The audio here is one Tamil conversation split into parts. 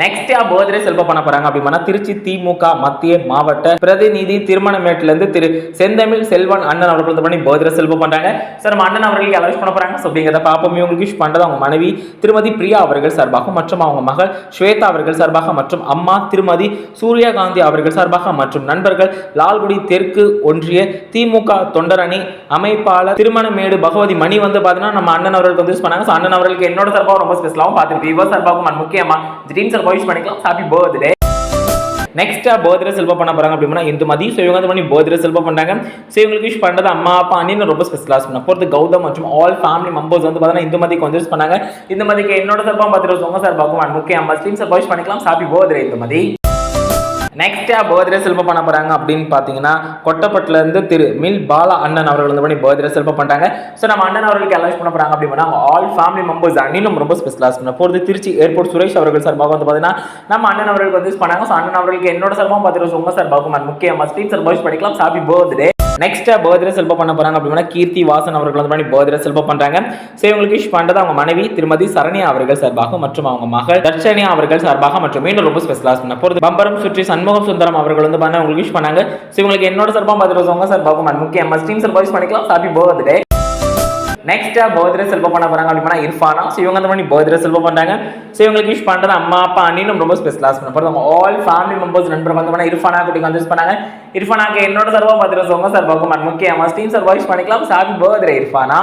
நெக்ஸ்ட் யா பர்த்டே செல்வ பண்ண போறாங்க அப்படின்னா திருச்சி திமுக மத்திய மாவட்ட பிரதிநிதி திருமணமேட்ல இருந்து திரு செந்தமிழ் செல்வன் அண்ணன் அவர்கள் பண்ணி பர்த்டே செல்வ பண்றாங்க. சார் நம்ம அண்ணன் அவர்களுக்கு அலோஸ் பண்ண போறாங்க. ஸோ அப்படிங்கிறத பாப்போம் இவங்களுக்கு விஷ் பண்றது அவங்க மனைவி திருமதி பிரியா அவர்கள் சார்பாக மற்றும் அவங்க மகள் ஸ்வேதா அவர்கள் சார்பாக மற்றும் அம்மா திருமதி சூர்யகாந்தி அவர்கள் சார்பாக மற்றும் நண்பர்கள் லால்குடி தெற்கு ஒன்றிய திமுக தொண்டரணி அமைப்பாளர் திருமணமேடு பகவதி மணி வந்து பார்த்தீங்கன்னா நம்ம அண்ணன் அவர்களுக்கு வந்து யூஸ் பண்ணாங்க. ஸோ அண்ணன் அவர்களுக்கு என்னோட சார்பாக ரொம்ப ஸ்பெஷலாகவும் பார்த்துருக்கு இவர் சார்பாகவும் முக்கியமாக முக்கியமா சார்பாக வாய்ஸ் பண்ணிக்கலாம். ஹாப்பி பர்த்டே நெக்ஸ்டா பர்த்டே செல்வா பண்ண போறாங்க அப்படின்னா இந்த மதி. ஸோ இவங்க வந்து பண்ணி பர்த்டே செல்வா பண்றாங்க. ஸோ இவங்களுக்கு விஷ் பண்றது அம்மா அப்பா அண்ணன் ரொம்ப ஸ்பெஷலாக பண்ண போகிறது கௌதம் மற்றும் ஆல் ஃபேமிலி மெம்பர்ஸ் வந்து பார்த்தீங்கன்னா இந்த மதிக்கு வந்து யூஸ் பண்ணாங்க. இந்த மதிக்கு என்னோட சார்பாக பார்த்துட்டு உங்க சார் and முக்கிய அம்மா ஸ்டீம் சார் யூஸ் பண்ணிக்கலாம். ஹாப்பி பர்த்டே இந்த மதி. நெக்ஸ்ட்டாக பர்த்டே செல்ப பண்ண போகிறாங்க அப்படின்னு பார்த்தீங்கன்னா கொட்டப்பட்டிலேருந்து திரு மில் பாலா அண்ணன் அவர்கள் வந்து பண்ணி பர்த்டே செல்ப பண்ணுறாங்க ஸோ நம்ம அண்ணன் அவர்களுக்கு அலோஸ் பண்ண போகிறாங்க அப்படின்னா ஆல் ஃபேமிலி மெம்பர்ஸ் அண்ணிலும் ரொம்ப ஸ்பெஷலாக பண்ண போகிறது திருச்சி ஏர்போர்ட் சுரேஷ் அவர்கள் சார்பாக வந்து பார்த்தீங்கன்னா நம்ம அண்ணன் அவர்களுக்கு வந்து யூஸ் பண்ணாங்க. ஸோ அண்ணன் அவர்களுக்கு என்னோட சார்பாக பார்த்துட்டு உங்கள் சார்பாகவும் முக்கியமாக ஸ்டீட் சார் பாய்ஸ் பண்ணிக்கலாம் ஹாப்பி பர்த்டே நெக்ஸ்ட் பர்த்டே செல்ப பண்ண போறாங்க அப்படின்னா கீர்த்தி வாசன் அவர்கள் வந்து பண்ணி பர்த்டே செல்ப பண்றாங்க. ஸோ இவங்களுக்கு விஷ் பண்றது அவங்க மனைவி திருமதி சரண்யா அவர்கள் சார்பாக மற்றும் அவங்க மகள் தர்ஷனியா அவர்கள் சார்பாக மற்றும் மீண்டும் ரொம்ப ஸ்பெஷலாக பண்ண போகிறது பம்பரம் சுற்றி சண்முகம் சுந்தரம் அவர்கள் வந்து பண்ண உங்களுக்கு விஷ் பண்ணாங்க. ஸோ இவங்களுக்கு என்னோட சார்பாக பார்த்துட்டு உங்க சார்பாக and முக்கிய அம்மா ஸ்டீம் சார்பாக யூஸ் பண்ணிக்கலாம். ஹாப்பி பர்த்டே நெக்ஸ்டா uh, பர்த்டே செல்வம் பண்ண போறாங்க அப்படின்னா இர்ஃபானா ஸோ இவங்க அந்த மாதிரி பர்த்டே செல்வம் பண்றாங்க ஸோ இவங்களுக்கு விஷ் பண்றது அம்மா அப்பா அண்ணினும் ரொம்ப ஸ்பெஷலாக பண்ண போறது ஆல் ஃபேமிலி மெம்பர்ஸ் நண்பர் வந்து பண்ண இர்ஃபானா குட்டி வந்து யூஸ் பண்ணாங்க. இர்ஃபானாக்கு என்னோட சர்வா பார்த்துட்டு உங்க சர்வாக்கும் and முக்கிய அம்மா ஸ்டீம் சர்வா யூஸ் பண்ணிக்கலாம். ஹாப்பி பர்த்டே இர்ஃபானா?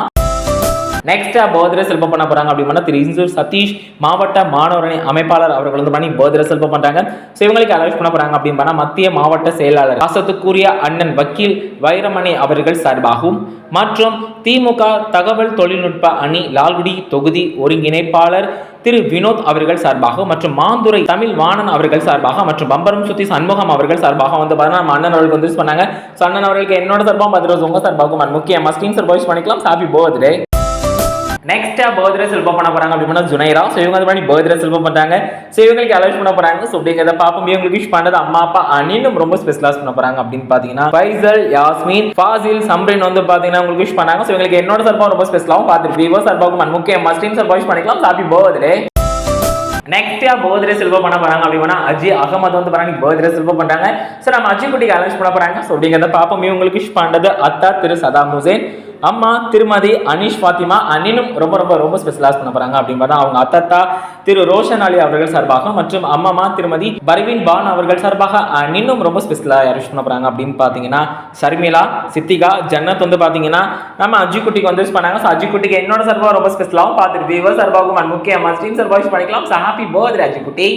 நெக்ஸ்ட்டாக பர்த்டே செல்ப பண்ண போகிறாங்க அப்படின்னா திரு இன்சூர் சதீஷ் மாவட்ட மாணவரணி அமைப்பாளர் அவர்கள் வந்து பண்ணி பர்த்டே செல்ப பண்ணுறாங்க ஸோ இவங்களுக்கு அலோஸ் பண்ண போகிறாங்க அப்படின்னு மத்திய மாவட்ட செயலாளர் பாசத்துக்குரிய அண்ணன் வக்கீல் வைரமணி அவர்கள் சார்பாகவும் மற்றும் திமுக தகவல் தொழில்நுட்ப அணி லால்குடி தொகுதி ஒருங்கிணைப்பாளர் திரு வினோத் அவர்கள் சார்பாக மற்றும் மாந்துரை தமிழ் வாணன் அவர்கள் சார்பாக மற்றும் பம்பரம் சுத்தி சண்முகம் அவர்கள் சார்பாக வந்து பார்த்தீங்கன்னா நம்ம அண்ணன் அவர்களுக்கு வந்து யூஸ் பண்ணாங்க. ஸோ அண்ணன் அவர்களுக்கு என்னோட சார்பாக பார்த்துட்டு உங்க சார்பாகவும் முக்கியமாக முக்கிய சார் வாய்ஸ் பண்ணிக்கலாம். ஹாப்பி பர்த்டே நெக்ஸ்டா பர்த்டே செல்பம் பண்ண போகிறாங்க அப்படின்னா ஜுனைரா. ஸோ இவங்க வந்து பண்ணி பர்த்டே செல்பம் பண்றாங்க. ஸோ இவங்களுக்கு அலோஸ் பண்ண போறாங்க. ஸோ அப்படிங்கிறத பார்ப்போம். இவங்களுக்கு விஷ் பண்ணது அம்மா அப்பா அனிலும் ரொம்ப ஸ்பெஷலாஸ் பண்ண போறாங்க அப்படின்னு பாத்தீங்கன்னா ஃபைசல் யாஸ்மின் ஃபாசில் சம்ரின் வந்து பாத்தீங்கன்னா உங்களுக்கு விஷ் பண்ணாங்க. ஸோ இவங்களுக்கு என்னோட சர்பம் ரொம்ப ஸ்பெஷலாகவும் பார்த்துட்டு விவோ சர்பாவுக்கு and முக்கிய மஸ்டீம் சார்பாக விஷ் பண்ணிக்கலாம். ஹாப்பி பர்த்டே நெக்ஸ்டா பர்த்டே செல்வம் பண்ண போறாங்க அப்படின்னா அஜி அகமது வந்து பண்ணி பர்த்டே செல்வம் பண்றாங்க. ஸோ நம்ம அஜி குட்டிக்கு அலோஸ் பண்ண போறாங்க. ஸோ அப்படிங்கிறத பார்ப்போம். இவங்களுக்கு விஷ் பண்ணது அத்தா திரு சதாம் ஹுசேன். அம்மா திருமதி அனீஷ் ஃபாத்திமா அனினும் ரொம்ப ரொம்ப ரொம்ப ஸ்பெஷலாஸ் பண்ண போறாங்க அப்படின்னு அவங்க அத்தத்தா திரு ரோஷன் அலி அவர்கள் சார்பாக மற்றும் அம்மாமா திருமதி பர்வீன் பான் அவர்கள் சார்பாக அனினும் ரொம்ப ஸ்பெஷலாக அரேஞ்ச் பண்ண போறாங்க அப்படின்னு பார்த்தீங்கன்னா ஷர்மிளா சித்திகா ஜன்னத் வந்து பார்த்தீங்கன்னா நம்ம அஜி குட்டிக்கு வந்து யூஸ் பண்ணாங்க. ஸோ அஜி குட்டிக்கு என்னோட சார்பாக ரொம்ப ஸ்பெஷலாகவும் பார்த்துட்டு விவர் சார்பாகவும் and முக்கியமா ஸ்டீம் சார்பாக யூஸ் பண்ணிக்கலாம். ஸோ ஹாப்பி பர்த்டே அஜி குட்டி.